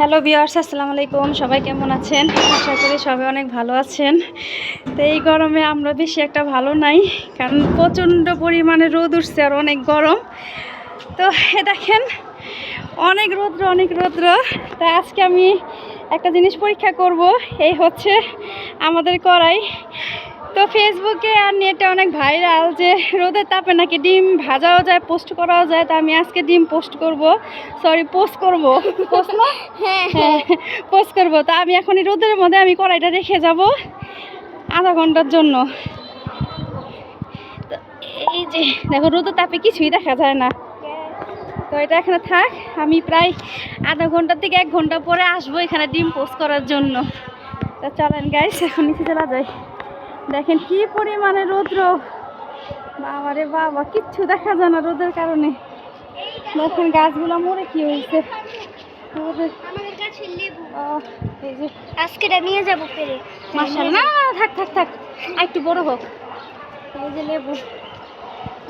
Hello বিয়ার্স আসসালামু আলাইকুম। সবাই কেমন আছেন? আশা করি সবাই অনেক ভালো আছেন। তো এই গরমে আমরা বেশি একটা ভালো নাই, কারণ প্রচণ্ড পরিমাণে রোদ উঠছে আর অনেক গরম। তো এ দেখেন, অনেক রৌদ্র অনেক রৌদ্র। তা আজকে আমি একটা জিনিস পরীক্ষা করব, এই হচ্ছে আমাদের করাই তো ফেসবুকে আর নেটে অনেক ভাইরাল যে রোদের তাপে নাকি ডিম ভাজাও যায় পোস্ট করাও যায় তো আমি আজকে ডিম পোস্ট করব। সরি পোস্ট করব। পোস্ট না? হ্যাঁ হ্যাঁ। পোস্ট করব। তা আমি এখন এই রোদের মধ্যে আমি কড়াইটা রেখে যাব আধা ঘণ্টার জন্য। তো এই যে দেখো রোদের তাপে কিছুই দেখা যায় না। তো এটা এখানে থাক আমি প্রায় আধা ঘণ্টা থেকে এক ঘণ্টা পরে আসব এখানে ডিম পোস্ট করার জন্য। তা চলেন গাইস এখন নিচে চলা যায় দেখেন কি পরিমাণে রৌদ্র। বাবা রে বাবা কিচ্ছু দেখা যায় না রোদের কারণে। দেখেন গাছগুলো মরে কি হয়েছে। রোদের আমাদের কাছে লেবু এই যে। নিয়ে যাব পেরে মাশাআল্লাহ। না না, না, থাক থাক একটু বড় হোক। এই যে লেবু।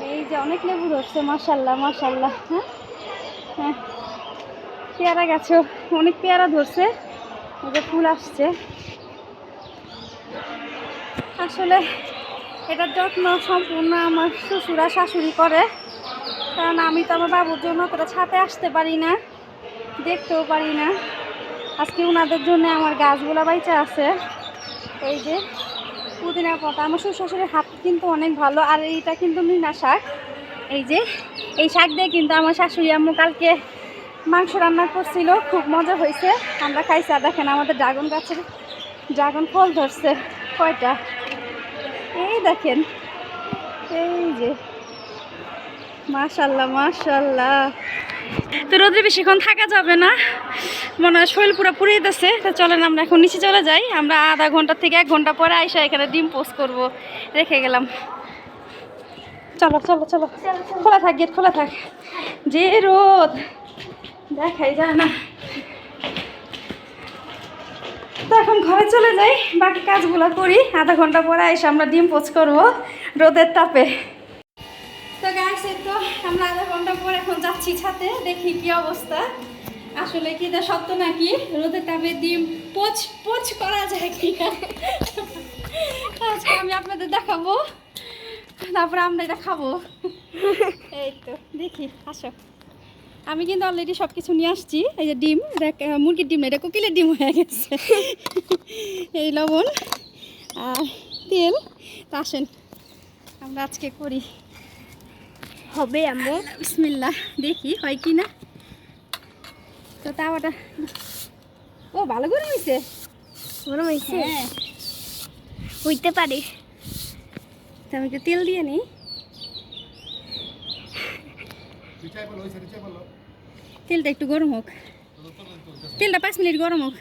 এই যে অনেক লেবু ধরছে হ্যাঁ? হ্যাঁ। পেয়ারা গাছও অনেক পেয়ারা ধরছে। এই যে ফুল আসছে। আসলে এটার যত্ন সম্পূর্ণ আমার শ্বশুরা শাশুড়ি করে। কারণ আমি তো আমার বাবুর জন্য অতটা ছাতে আসতে পারি না, দেখতেও পারি না। আজকে ওনাদের জন্য আমার গাছগুলো বাইচা আছে। এই যে পুদিনা পাতা, আমার শ্বশুর শাশুড়ির হাত কিন্তু অনেক ভালো, আর এইটা কিন্তু মিনা শাক। এই যে, এই শাক দিয়ে কিন্তু আমার শাশুড়ি আম্মু কালকে মাংস রান্না করছিল, খুব মজা হয়েছে। আমরা খাইছি, আর দেখেন আমাদের ড্রাগন গাছের ড্রাগন ফল ধরছে, কয়টা? এই দেখেন, এই যে, মাশাল্লাহ মাশাল্লাহ। তো রোদ্রে বেশিক্ষণ থাকা যাবে না, মনে হয় শরীর পুরো পুড়িয়ে দিচ্ছে তো চলেন আমরা এখন নিচে চলে যাই, আমরা আধা ঘণ্টা থেকে এক ঘণ্টা পরে আইসা এখানে ডিম পোস্ট করব, রেখে গেলাম। চলো চলো চলো, খোলা থাক, গেট খোলা থাক। যে রোদ, দেখাই যায় না তো এখন ঘরে চলে যাই, বাকি কাজগুলো করি। আধা ঘণ্টা পরে এসে আমরা ডিম পোচ করব রোদের তাপে। তো গাছ তো আমরা আধা ঘণ্টা পর এখন যাচ্ছি ছাতে দেখি কি অবস্থা। আসলে কি এটা সত্য নাকি? রোদের তাপে ডিম পোচ পোচ করা যায় কি আজকে আমি আপনাদের দেখাবো, তারপরে আমরা এটা খাব এই তো, দেখি, আসো। আমি কিন্তু অলরেডি সব কিছু নিয়ে আসছি। এই যে ডিম এটা মুরগির ডিম না এটা কোকিলের ডিম হয়ে গেছে। এই লবণ আর তেল। তা আসেন আমরা আজকে করি। হবে আম্মু বিসমিল্লাহ দেখি হয় কি না। তো তাওয়াটা ও ভালো করে হয়েছে গরম হয়েছে হ্যাঁ। হইতে পারে। তো আমি একটু তেল দিয়ে নিই। তেলটা একটু গরম হোক। তেলটা পাঁচ মিনিট গরম হোক।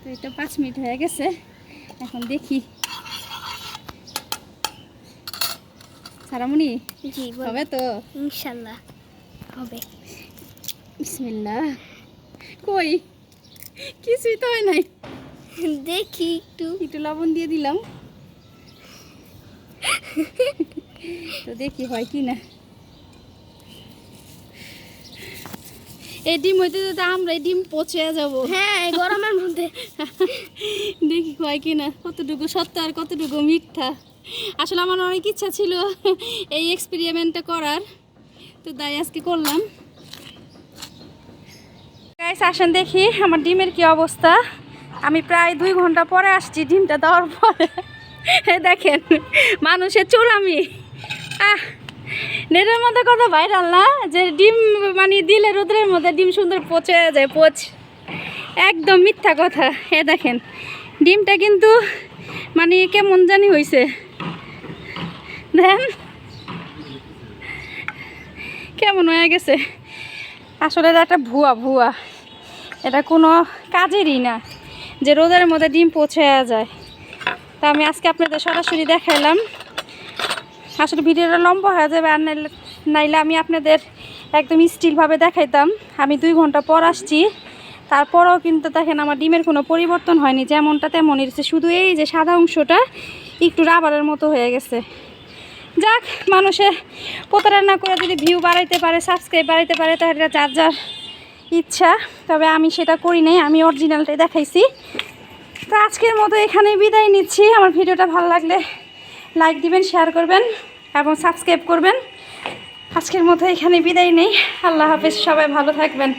তো এটা পাঁচ মিনিট হয়ে গেছে। এখন দেখি। সারামণি হবে তো? ইনশাল্লাহ হবে। বিসমিল্লাহ। কই? কিছুই তো হয় নাই। দেখি একটু। একটু লবণ দিয়ে দিলাম। তো দেখি হয় কি না। এই ডিম হইতে তো আমরা এই ডিম পচে যাব। হ্যাঁ এই গরমের মধ্যে। দেখি হয় কি না কতটুকু সত্য আর কতটুকু মিথ্যা। আসলে আমার অনেক ইচ্ছা ছিল এই এক্সপেরিমেন্টটা করার তো তাই আজকে করলাম। গাইস আসেন দেখি আমার ডিমের কি অবস্থা। আমি প্রায় দুই ঘণ্টা পরে আসছি ডিমটা দেওয়ার পরে। দেখেন মানুষের চুল আমি। আহ নেটের মধ্যে কথা ভাইরাল না? যে ডিম মানে দিলে রোদ্রের মধ্যে ডিম সুন্দর পচে যায়, পচ। একদম মিথ্যা কথা। এ দেখেন, ডিমটা কিন্তু মানে কেমন জানি হয়েছে দেন। কেমন হয়ে গেছে? আসলে একটা ভুয়া ভুয়া। এটা কোনো কাজেরই না যে রোদের মধ্যে ডিম পৌঁছে যায়। তা আমি আজকে আপনাদের সরাসরি দেখাইলাম। আসলে ভিডিওটা লম্বা হয়ে যাবে আর নাইলে আমি আপনাদের একদম স্টিলভাবে দেখাইতাম। আমি দুই ঘণ্টা পর আসছি। তারপরেও কিন্তু দেখেন আমার ডিমের কোনো পরিবর্তন হয়নি। যেমনটা তেমনই রয়েছে। শুধু এই যে সাদা অংশটা একটু রাবারের মতো হয়ে গেছে। যাক, মানুষে প্রতারণা করে যদি ভিউ বাড়াইতে পারে সাবস্ক্রাইব বাড়াইতে পারে, তাহলে এটা যার যার ইচ্ছা। তবে আমি সেটা করি নাই, আমি অরিজিনালটাই দেখাইছি। তো আজকের মতো এখানে বিদায় নিচ্ছি। আমার ভিডিওটা ভালো লাগলে লাইক দিবেন শেয়ার করবেন এবং সাবস্ক্রাইব করবেন। আজকের মতো এখানে বিদায় নেই। আল্লাহ হাফিজ, সবাই ভালো থাকবেন।